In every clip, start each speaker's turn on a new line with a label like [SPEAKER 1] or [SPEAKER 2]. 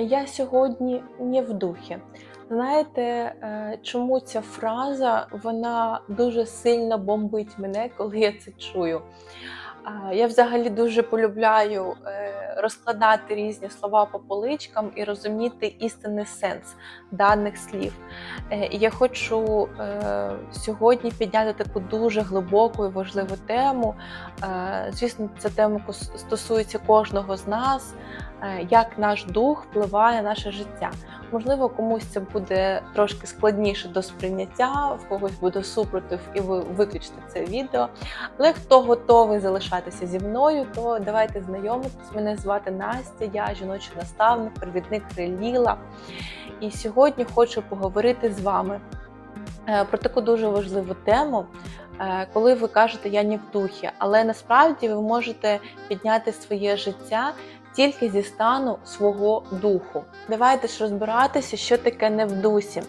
[SPEAKER 1] Я сьогодні не в духі. Знаєте, е, чому ця фраза вона дуже сильно бомбить мене, коли я це чую? Я взагалі дуже полюбляю е, розкладати різні слова по поличкам і розуміти істинний сенс даних слів. Е, я хочу сьогодні підняти таку дуже глибоку і важливу тему. Звісно, ця тема стосується кожного з нас, як наш дух впливає на наше життя. Можливо, комусь це буде трошки складніше до сприйняття, в когось буде супротив, і ви виключите це відео. Але хто готовий залишатися зі мною, то давайте знайомитись. Мене звати Настя, я жіночий наставник, провідник Реліла. І сьогодні хочу поговорити з вами е, про таку дуже важливу тему. е, Коли ви кажете я не в духі, але насправді ви можете підняти своє життя тільки зі стану свого духу. Давайте ж розбиратися, що таке не в дусі.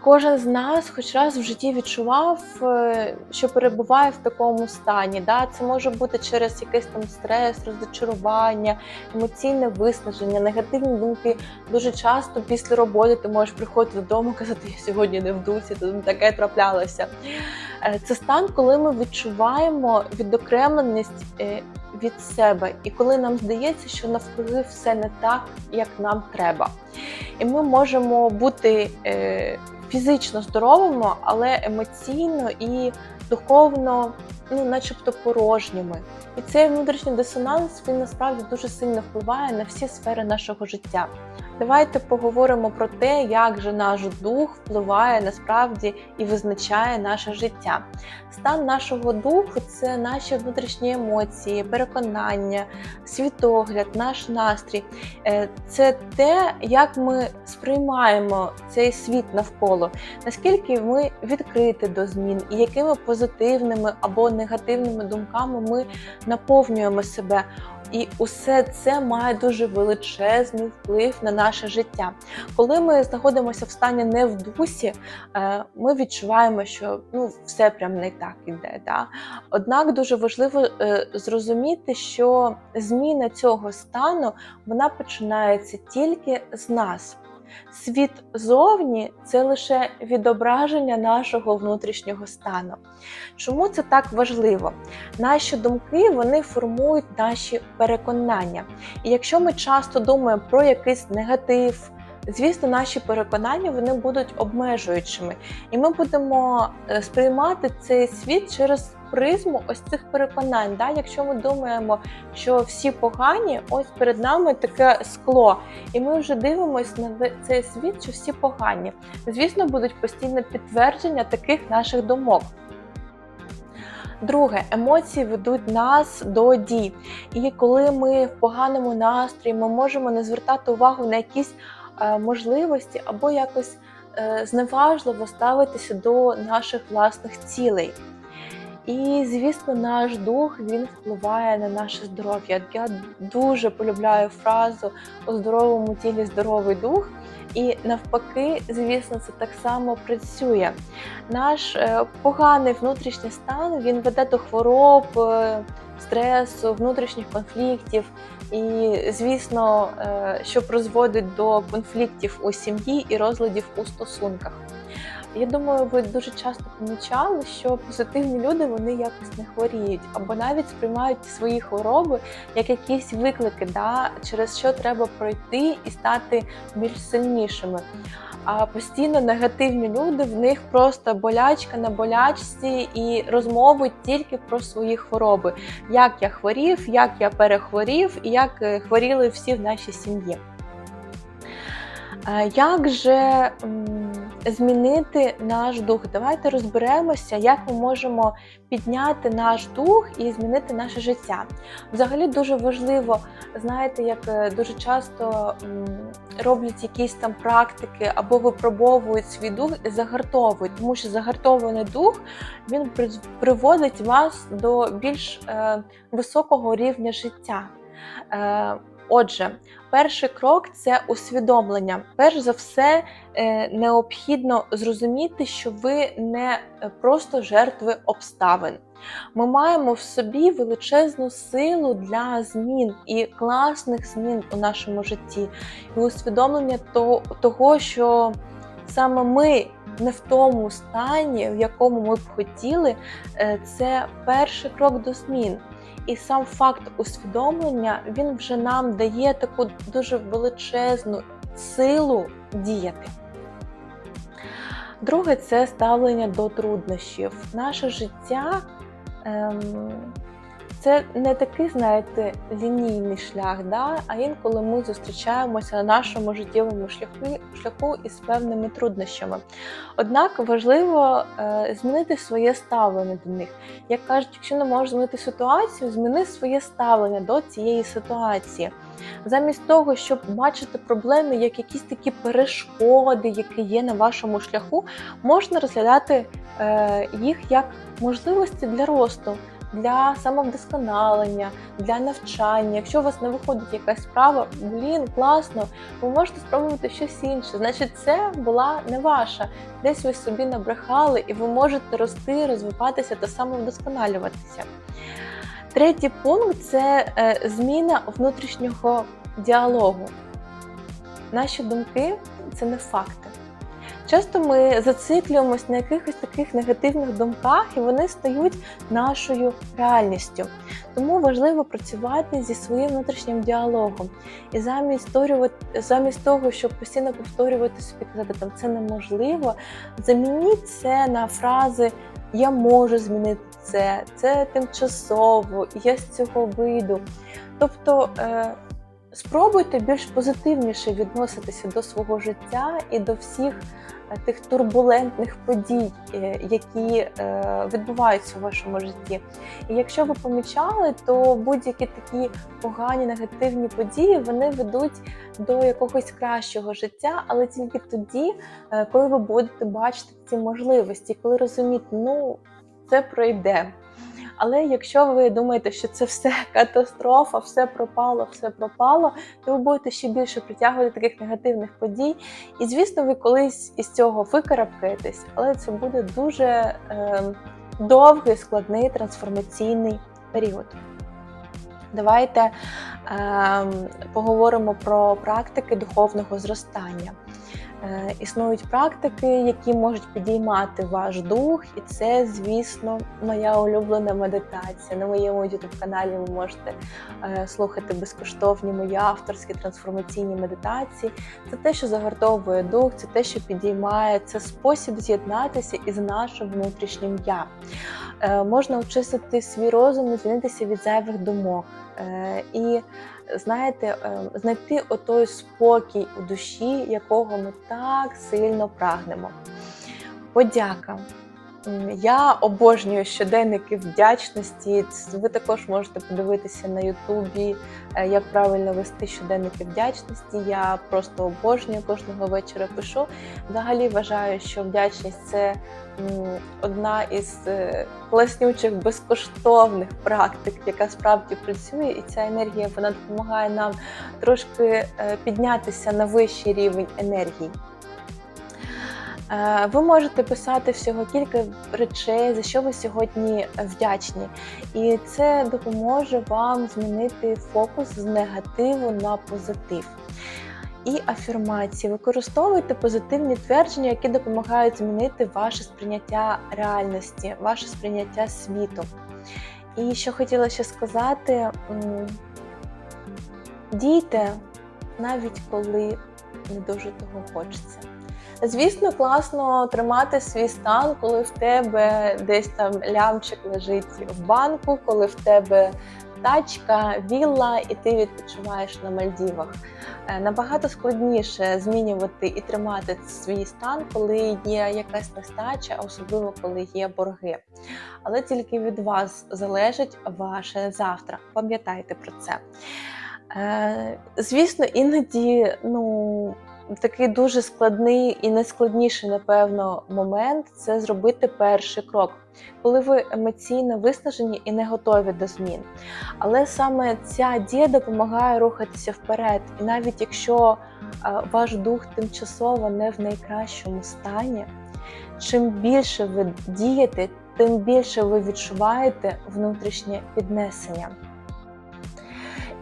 [SPEAKER 1] Кожен з нас хоч раз в житті відчував, е, що перебуває в такому стані. Да? Це може бути через якийсь там стрес, розчарування, емоційне виснаження, негативні думки. Дуже часто після роботи ти можеш приходити додому і казати, я сьогодні не в дусі, тут таке траплялося. Е, Це стан, коли ми відчуваємо відокремленість е, від себе, і коли нам здається, що навкруги все не так, як нам треба. І ми можемо бути е, фізично здоровими, але емоційно і духовно, ну, начебто, порожніми. І цей внутрішній дисонанс він насправді дуже сильно впливає на всі сфери нашого життя. Давайте поговоримо про те, як же наш дух впливає насправді і визначає наше життя. Стан нашого духу це наші внутрішні емоції, переконання, світогляд, наш настрій. Е, Це те, як ми сприймаємо цей світ навколо, наскільки ми відкриті до змін, і якими позитивними або негативними думками ми наповнюємо себе. І усе це має дуже величезний вплив на наше життя. Коли ми знаходимося в стані не в дусі, е, ми відчуваємо, що ну все прям не так іде. Да? Однак дуже важливо е, зрозуміти, що зміна цього стану вона починається тільки з нас. Світ зовні це лише відображення нашого внутрішнього стану. Чому це так важливо? Наші думки вони формують наші переконання. І якщо ми часто думаємо про якийсь негатив, звісно, наші переконання вони будуть обмежуючими, і ми будемо е, сприймати цей світ через призму ось цих переконань. Да? Якщо ми думаємо, що всі погані, ось перед нами таке скло, і ми вже дивимося на цей світ, що всі погані. Звісно, будуть постійне підтвердження таких наших думок. Друге, емоції ведуть нас до дій. І коли ми в поганому настрої, ми можемо не звертати увагу на якісь е, можливості або якось е, зневажливо ставитися до наших власних цілей. І, звісно, наш дух він впливає на наше здоров'я. Я дуже полюбляю фразу у здоровому тілі здоровий дух. І навпаки, звісно, це так само працює. Наш е, поганий внутрішній стан він веде до хвороб, е, стресу, внутрішніх конфліктів, і, звісно, е, що призводить до конфліктів у сім'ї і розладів у стосунках. Я думаю, ви дуже часто помічали, що позитивні люди вони якось не хворіють, або навіть сприймають свої хвороби як якісь виклики, да, через що треба пройти і стати більш сильнішими. А постійно негативні люди в них просто болячка на болячці і розмовують тільки про свої хвороби, як я хворів, як я перехворів і як е, хворіли всі в нашій сім'ї. Е, Як же змінити наш дух? Давайте розберемося, як ми можемо підняти наш дух і змінити наше життя. Взагалі дуже важливо, знаєте, як е, дуже часто роблять якісь там практики або випробовують свій дух і загартовують, тому що загартований дух він приводить вас до більш е, високого рівня життя. Отже, перший крок це усвідомлення. Перш за все, е, необхідно зрозуміти, що ви не е, просто жертви обставин. Ми маємо в собі величезну силу для змін і класних змін у нашому житті, і усвідомлення того, що саме ми не в тому стані, в якому ми б хотіли, е, це перший крок до змін. І сам факт усвідомлення він вже нам дає таку дуже величезну силу діяти. Друге це ставлення до труднощів. Наше життя ем, це не такий, знаєте, лінійний шлях, да? а інколи ми зустрічаємося на нашому життєвому шляху, шляху із певними труднощами. Однак важливо е, змінити своє ставлення до них. Як кажуть, якщо не можеш змінити ситуацію, зміни своє ставлення до цієї ситуації. Замість того, щоб бачити проблеми як якісь такі перешкоди, які є на вашому шляху, можна розглядати е, їх як можливості для росту, для самовдосконалення, для навчання. Якщо у вас не виходить якась справа, блін, класно, ви можете спробувати щось інше. Значить, це була не ваша. Десь ви собі набрехали, і ви можете рости, розвиватися та самовдосконалюватися. Третій пункт це е, зміна внутрішнього діалогу. Наші думки це не факти. Часто ми зациклюємось на якихось таких негативних думках, і вони стають нашою реальністю. Тому важливо працювати зі своїм внутрішнім діалогом. І замість, замість того, щоб постійно повторювати собі, казати, там це неможливо, замініть це на фрази Я можу змінити це, це тимчасово, я з цього вийду. Тобто е, спробуйте більш позитивніше відноситися до свого життя і до всіх е, тих турбулентних подій, е, які е, відбуваються у вашому житті. І якщо ви помічали, то будь-які такі погані негативні події вони ведуть до якогось кращого життя, але тільки тоді, коли ви будете бачити ці можливості, коли розумієте, ну це пройде. Але якщо ви думаєте, що це все катастрофа, все пропало, все пропало, то ви будете ще більше притягувати таких негативних подій. І звісно, ви колись із цього викарабкаєтесь, але це буде дуже е, довгий, складний трансформаційний період. Давайте е, поговоримо про практики духовного зростання. Е, Існують практики, які можуть підіймати ваш дух, і це, звісно, моя улюблена медитація. На моєму youtube каналі ви можете е, слухати безкоштовні мої авторські трансформаційні медитації. Це те, що загартовує дух, це те, що підіймає, це спосіб з'єднатися із нашим внутрішнім я. Е, Можна очистити свій розум і звільнитися від зайвих думок. І знаєте, знайти отой спокій у душі, якого ми так сильно прагнемо. Подяка. Я обожнюю щоденники вдячності. Ви також можете подивитися на Ютубі, е, як правильно вести щоденники вдячності. Я просто обожнюю кожного вечора пишу. Взагалі вважаю, що вдячність це одна із е, класнючих безкоштовних практик, яка справді працює, і ця енергія вона допомагає нам трошки е, піднятися на вищий рівень енергії. Е, Ви можете писати всього кілька речей, за що ви сьогодні вдячні, і це допоможе вам змінити фокус з негативу на позитив. І афірмації. Використовуйте позитивні твердження, які допомагають змінити ваше сприйняття реальності, ваше сприйняття світу. І що хотіла ще сказати, дійте навіть коли не дуже того хочеться. Звісно, класно тримати свій стан, коли в тебе десь там лямчик лежить в банку, коли в тебе тачка, вілла, і ти відпочиваєш на Мальдівах. Е, Набагато складніше змінювати і тримати свій стан, коли є якась нестача, особливо коли є борги. Але тільки від вас залежить ваше завтра. Пам'ятайте про це. Е, Звісно, іноді ну, такий дуже складний і найскладніший, напевно, момент це зробити перший крок, коли ви емоційно виснажені і не готові до змін. Але саме ця дія допомагає рухатися вперед. І навіть якщо е, ваш дух тимчасово не в найкращому стані, чим більше ви дієте, тим більше ви відчуваєте внутрішнє піднесення.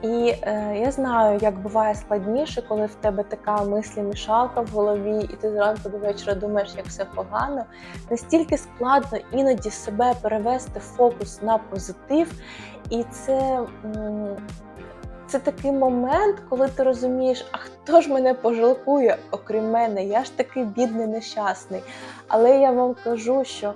[SPEAKER 1] І е, я знаю, як буває складніше, коли в тебе така мислі-мішалка в голові, і ти зранку до вечора думаєш, як все погано. Настільки складно іноді себе перевести фокус на позитив, і це. це такий момент, коли ти розумієш, а хто ж мене пожалкує, окрім мене, я ж такий бідний, нещасний. Але я вам кажу, що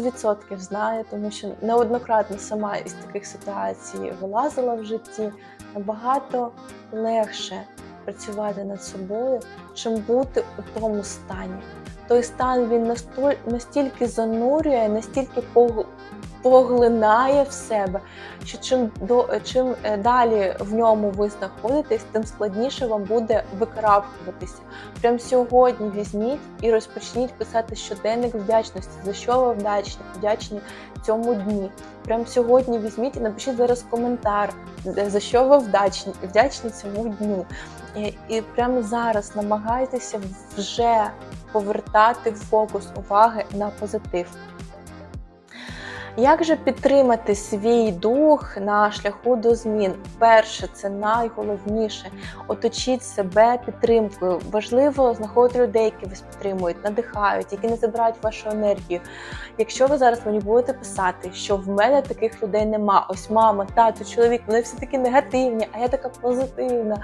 [SPEAKER 1] 100% знаю, тому що неоднократно сама із таких ситуацій вилазила в житті. Набагато легше працювати над собою, чим бути у тому стані. Той стан він настільки занурює, настільки поглинає в себе, що чим до чим е, далі в ньому ви знаходитесь, тим складніше вам буде викарабкуватися. Прямо сьогодні візьміть і розпочніть писати щоденник вдячності, за що ви вдячні, вдячні цьому дні. Прямо сьогодні візьміть і напишіть зараз коментар, за що ви вдячні, вдячні цьому дню. І прямо зараз намагайтеся вже повертати фокус уваги на позитив. Як же підтримати свій дух на шляху до змін? Перше, це найголовніше. Оточіть себе підтримкою. Важливо знаходити людей, які вас підтримують, надихають, які не забирають вашу енергію. Якщо ви зараз мені будете писати, що в мене таких людей нема, ось мама, тато, чоловік, вони всі такі негативні, а я така позитивна.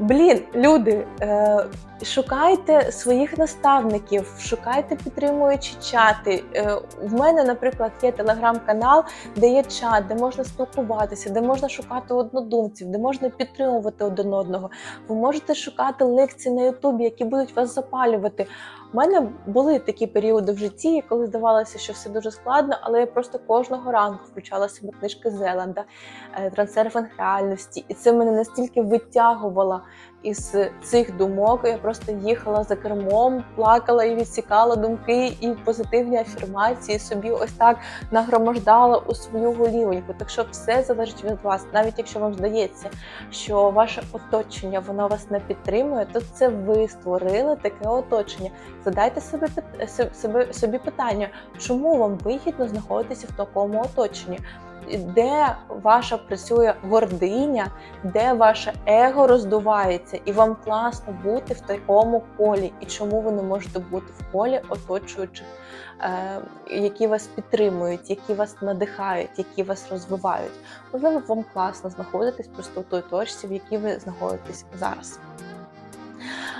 [SPEAKER 1] Блін, люди, е, шукайте своїх наставників, шукайте підтримуючі чати. Е, в мене, наприклад, є телеграм-канал, де є чат, де можна спілкуватися, де можна шукати однодумців, де можна підтримувати один одного. Ви можете шукати лекції на Ютубі, які будуть вас запалювати. У мене були такі періоди в житті, коли здавалося, що все дуже складно, але я просто кожного ранку включала себе книжки Зеланда, е, трансерфинг реальності, і це мене настільки витягувало із цих думок. Я просто їхала за кермом, плакала і відсікала думки і позитивні афірмації собі ось так нагромождала у свою голівоньку. Так що все залежить від вас, навіть якщо вам здається, що ваше оточення воно вас не підтримує, то це ви створили таке оточення. Задайте пит- себе собі питання, чому вам вигідно знаходитися в такому оточенні? Де ваша працює гординя, де ваше его роздувається, і вам класно бути в такому колі, і чому ви не можете бути в колі оточуючих, е, які вас підтримують, які вас надихають, які вас розвивають. Можливо, вам класно знаходитись просто в той точці, в якій ви знаходитесь зараз.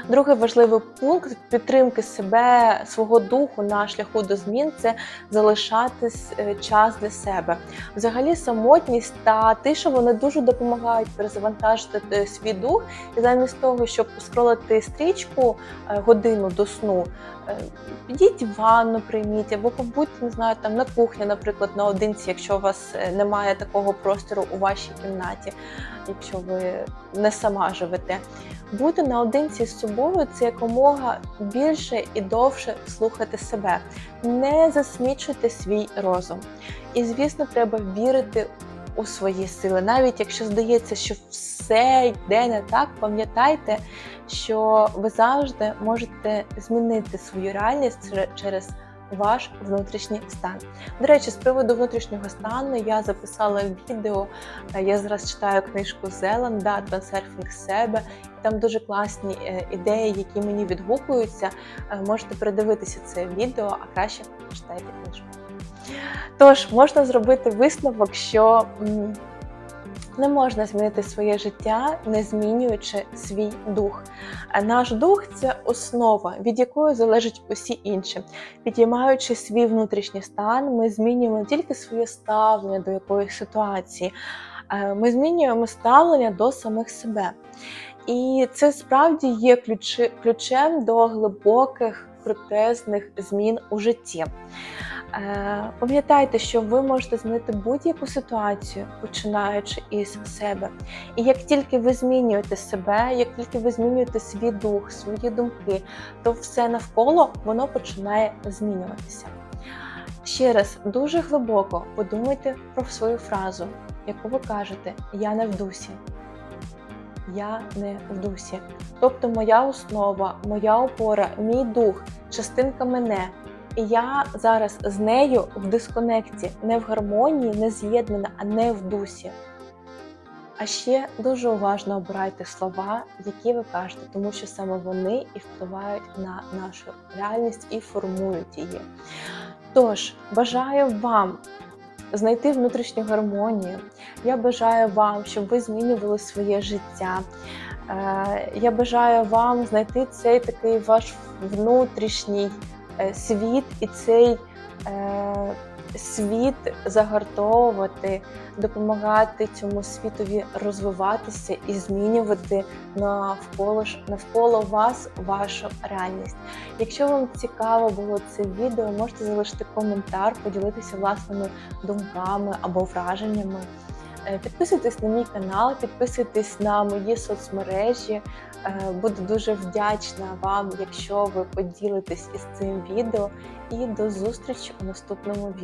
[SPEAKER 1] Другий важливий пункт підтримки себе, свого духу на шляху до змін це залишати е, час для себе. Взагалі, самотність та тиша вони дуже допомагають перезавантажити е, свій дух. І замість того, щоб скролити стрічку е, годину до сну, підіть в ванну, прийміть, або побудьте, не знаю, там на кухні, наприклад, наодинці, якщо у вас немає такого простору у вашій кімнаті, якщо ви не сама живете. Бути наодинці з собою це якомога більше і довше слухати себе. Не засмічуйте свій розум. І, звісно, треба вірити у свої сили. Навіть якщо здається, що все йде не так, пам'ятайте, що ви завжди можете змінити свою реальність чер- через ваш внутрішній стан. До речі, з приводу внутрішнього стану я записала відео. е, Я зараз читаю книжку Зеланда Трансерфінг себе. Там дуже класні е, ідеї, які мені відгукуються. Е, Можете передивитися це відео, а краще почитайте книжку. Тож можна зробити висновок, що не можна змінити своє життя, не змінюючи свій дух. Наш дух це основа, від якої залежать усі інші. Підіймаючи свій внутрішній стан, ми змінюємо тільки своє ставлення до якоїсь ситуації, ми змінюємо ставлення до самих себе. І це справді є ключі, ключем до глибоких крутезних змін у житті. Е, Пам'ятайте, що ви можете змінити будь-яку ситуацію, починаючи із себе. І як тільки ви змінюєте себе, як тільки ви змінюєте свій дух, свої думки, то все навколо воно починає змінюватися. Ще раз дуже глибоко подумайте про свою фразу, яку ви кажете Я не в дусі. Я не в дусі. Тобто моя основа, моя опора, мій дух, частинка мене, І я зараз з нею в дисконекті, не в гармонії, не з'єднана, а не в дусі. А ще дуже уважно обирайте слова, які ви кажете, тому що саме вони і впливають на нашу реальність і формують її. Тож, бажаю вам знайти внутрішню гармонію. Я бажаю вам, щоб ви змінювали своє життя. Е, Я бажаю вам знайти цей такий ваш внутрішній світ і цей е, світ загартовувати, допомагати цьому світові розвиватися і змінювати навколо, навколо вас вашу реальність. Якщо вам цікаво було це відео, можете залишити коментар, поділитися власними думками або враженнями. Е, Підписуйтесь на мій канал, підписуйтесь на мої соцмережі. Е, Буду дуже вдячна вам, якщо ви поділитесь із цим відео. І до зустрічі у наступному відео.